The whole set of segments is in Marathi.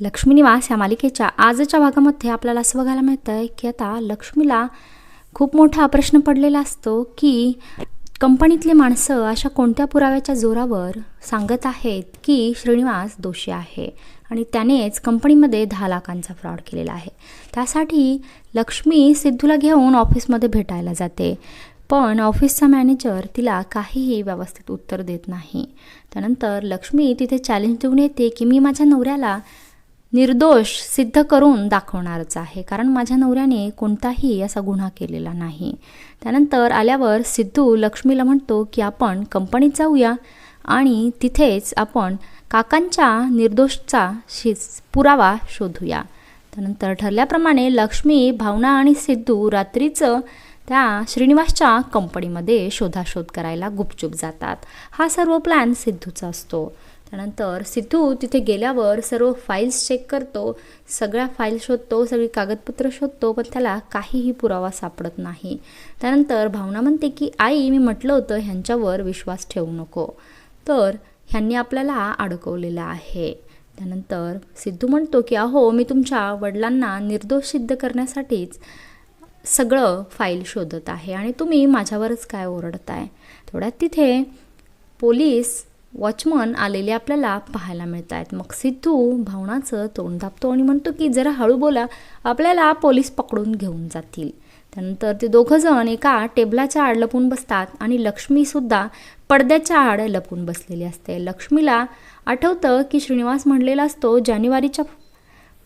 लक्ष्मी निवास या मालिकेच्या आजच्या भागामध्ये आपल्याला असं बघायला मिळतं आहे की आता लक्ष्मीला खूप मोठा प्रश्न पडलेला असतो की कंपनीतले माणसं अशा कोणत्या पुराव्याच्या जोरावर सांगत आहेत की श्रीनिवास दोषी आहे? आणि त्यानेच कंपनीमध्ये दहा लाखांचा फ्रॉड केलेला आहे. त्यासाठी लक्ष्मी सिद्धूला घेऊन ऑफिसमध्ये भेटायला जाते. पण ऑफिसचा मॅनेजर तिला काहीही व्यवस्थित उत्तर देत नाही. त्यानंतर लक्ष्मी तिथे चॅलेंज देऊन येते की मी माझ्या नवऱ्याला निर्दोष सिद्ध करून दाखवणारच आहे. कारण माझ्या नवऱ्याने कोणताही असा गुन्हा केलेला नाही. त्यानंतर आल्यावर सिद्धू लक्ष्मीला म्हणतो की आपण कंपनीत जाऊया आणि तिथेच आपण काकांच्या निर्दोषचा शि पुरावा शोधूया. त्यानंतर ठरल्याप्रमाणे लक्ष्मी भावना आणि सिद्धू रात्रीचं त्या श्रीनिवासच्या कंपनीमध्ये शोधाशोध करायला गुपचूप जातात. हा सर्व प्लॅन सिद्धूचा असतो. त्यानंतर सिद्धू तिथे गेल्यावर सर्व फाईल्स चेक करतो सगळ्या फाईल शोधतो सगळी कागदपत्र शोधतो पण त्याला काहीही पुरावा सापडत नाही. त्यानंतर भावना म्हणते की आई मी म्हटलं होतं ह्यांच्यावर विश्वास ठेवू नको. तर ह्यांनी आपल्याला अडकवलेलं आहे. त्यानंतर सिद्धू म्हणतो की अहो मी तुमच्या वडिलांना निर्दोष सिद्ध करण्यासाठीच सगळं फाईल शोधत आहे आणि तुम्ही माझ्यावरच काय ओरडताय? थोड्यात तिथे पोलीस वॉचमन आलेले आपल्याला पाहायला मिळत आहेत मग सिद्धू भावनाचं तोंड दाबतो आणि म्हणतो की जरा हळू बोला आपल्याला पोलीस पकडून घेऊन जातील. त्यानंतर ते दोघंजण एका टेबलाच्या आड लपून बसतात आणि लक्ष्मीसुद्धा पडद्याच्या आड लपून बसलेली असते. लक्ष्मीला आठवतं की श्रीनिवास म्हणलेला असतो जानेवारीच्या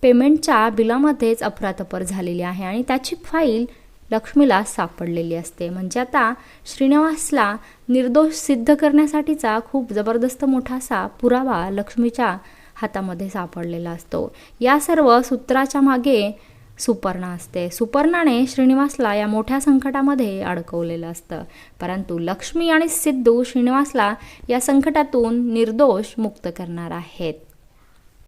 पेमेंटच्या बिलामध्येच अफरातफर झालेली आहे आणि त्याची फाईल लक्ष्मीला सापडलेली असते. म्हणजे आता श्रीनिवासला निर्दोष सिद्ध करण्यासाठीचा खूप जबरदस्त मोठा असा पुरावा लक्ष्मीच्या हातामध्ये सापडलेला असतो. या सर्व सूत्राच्या मागे सुपर्णा असते. सुपर्णाने श्रीनिवासला या मोठ्या संकटामध्ये अडकवलेलं असतं. परंतु लक्ष्मी आणि सिद्धू श्रीनिवासला या संकटातून निर्दोष मुक्त करणार आहेत.